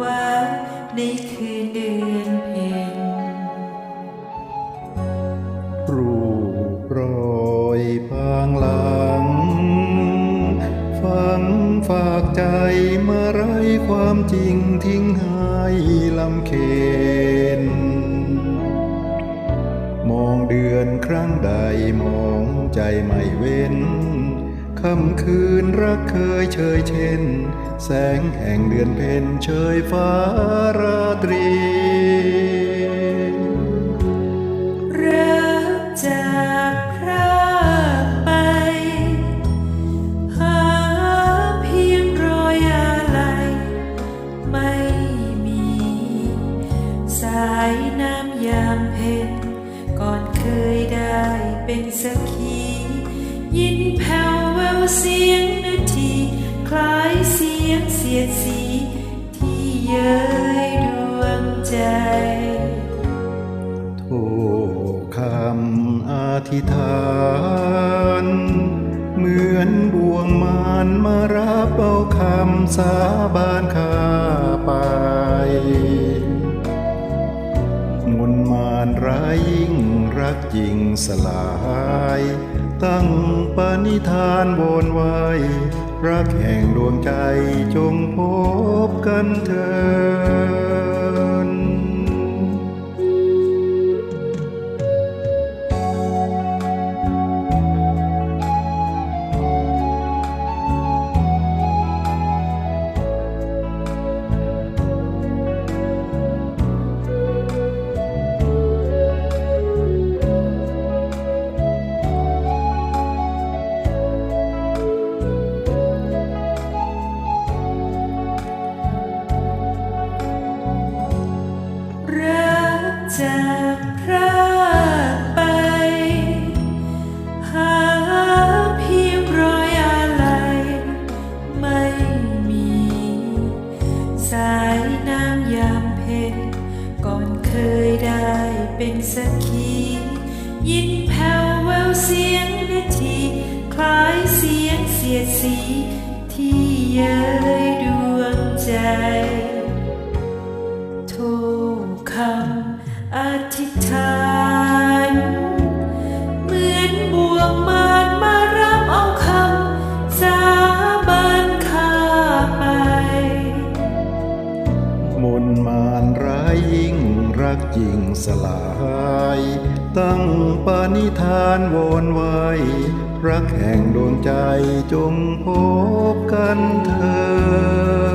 ว่าในคืนเดือนเพ็ญรูปรอยพางหลังฟังฝากใจมาไรความจริงทิ้งหายลำเค็นมองเดือนครั้งใดมองใจไม่เว้น ค่ำคืนรักเคยเชยเช่น แสงแห่งเดือนเพ็ญเชยฟ้าราตรีรักจากพราไปหาเพียงรอยอะไรไม่มีสายน้ำยามเพ็ญก่อนเคยได้เป็นสักขี ยินแผ่ว เสียงนาทีคล้ายเสียงเสียดสี ที่เย้ยดวงใจโทคำอธิษฐานเหมือนบ่วงมารมารับเอาคำสาบานข้าไปมนต์มารร้ายยิ่งรักจริงสลาย ตั้งปณิธานบนไว้ รักแห่งดวงใจจงพบกันเถิด จากพรากไป หาเพียงรอยอะไร ไม่มี สายน้ำยามเพ็ญก่อนเคยได้เป็นสักขี ยินแผ่วแววเสียงนาที คล้ายเสียงเสียดสี ที่เย้ยดวงใจทุกคำ อธิษฐานเหมือนบ่วงมารมารับเอาคำสาบานข้าไป มนต์มารร้ายยิ่งรักจริงสลาย ตั้งปณิธานวนไว้ รักแห่งดวงใจจงพบกันเถิด